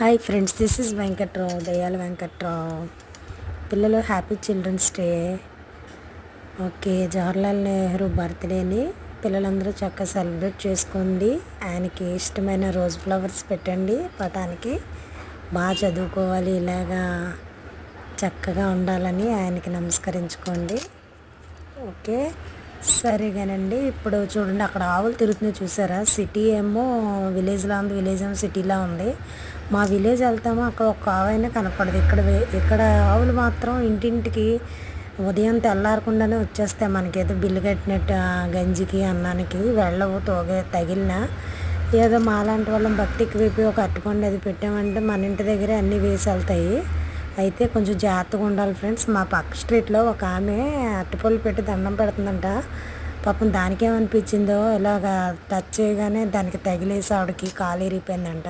Hi friends this is Venkatrao దయాల Venkatrao పిల్లలు happy children's day okay Jawaharlal Nehru బర్త్డేని పిల్లలందరూ చక్కగా celebrate చేసుకోండి. ఆయనకి ఇష్టమైన రోజ్ ఫ్లవర్స్ పెట్టండి. పటానికి బాగా చదువుకోవాలి ఇలాగా చక్కగా ఉండాలని ఆయనకి నమస్కరించుకోండి. ఓకే సరేగానండి. ఇప్పుడు చూడండి అక్కడ ఆవులు తిరుగుతున్నాయి చూసారా? సిటీ ఏమో విలేజ్లో ఉంది విలేజ్ ఏమో సిటీలా ఉంది. మా విలేజ్ వెళ్తామో అక్కడ ఒక ఆవైనా కనపడదు. ఇక్కడ వే- ఇక్కడ ఆవులు మాత్రం ఇంటింటికి ఉదయం తెల్లారకుండానే వచ్చేస్తాయి. మనకేదో బిల్లు కట్టినట్టు గంజికి అన్నానికి వెళ్ళవు తోగే తగిలిన. ఏదో మాలాంటి వాళ్ళం భక్తికి వేపి ఒక అట్టుపండు అది పెట్టామంటే మన ఇంటి దగ్గరే అన్నీ వేసి వెళ్తాయి. అయితే కొంచెం జాగ్రత్తగా ఉండాలి ఫ్రెండ్స్. మా పక్క స్ట్రీట్లో ఒక ఆమె అట్టుపళ్ళు పెట్టి దండం పెడుతుందంట. పాపం దానికేమనిపించిందో ఇలాగ టచ్ చేయగానే దానికి తగిలేసి ఆవిడకి కాలు ఇరిగిపోయిందంట.